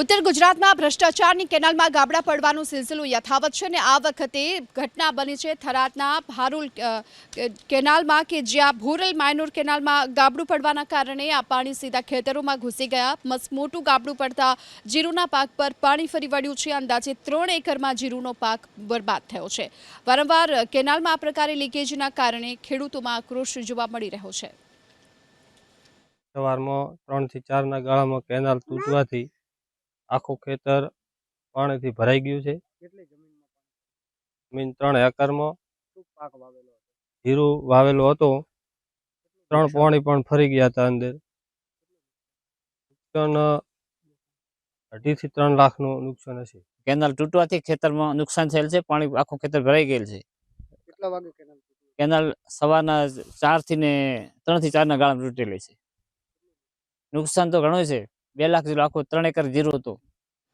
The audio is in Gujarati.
ઉત્તર ગુજરાતમાં ભ્રષ્ટાચારની કેનાલમાં ગાબડા પડવાનું સિલસિલો યથાવત છે અને આ વખતે ઘટના બની છે થરાદના ભારુલ કેનાલમાં કે જ્યાં ભોરલ માયનોર કેનાલમાં ગાબડું પડવાના કારણે આ પાણી સીધા ખેતરોમાં ઘૂસી ગયા. મોટું ગાબડું પડતા જીરુના પાક પર પાણી ફરી વળ્યું છે. અંદાજે ત્રણ એકરમાં જીરુનો પાક બરબાદ થયો છે. વારંવાર કેનાલમાં આ પ્રકારે લીકેજના કારણે ખેડૂતોમાં આક્રોશ જોવા મળી રહ્યો છે. સવારમાં ત્રણથી ચારના ગાળામાં કેનાલ તૂટવાથી આખું ખેતર પાણીથી ભરાઈ ગયું છે. કેટલી જમીન ત્રણ એકરમાં પાક વાવેલો હતો? જીરું વાવેલો હતો. ત્રણ પાણી પણ ફરી ગયા હતા અંદર. નુકસાન અઢીથી ત્રણ લાખનું નુકસાન હશે. કેનાલ તૂટવાથી ખેતરમાં નુકસાન થયેલ છે પાણી આખું ખેતર ભરાઈ ગયેલ છે. કેટલા વાગે કેનાલ કેનાલ સવારના ચારથી ને ત્રણથી ચારના ગાળામાં તૂટેલી છે. નુકસાન તો ઘણું છે. બે લાખ જેટલું આખું ત્રણ એકર જીરું હતું.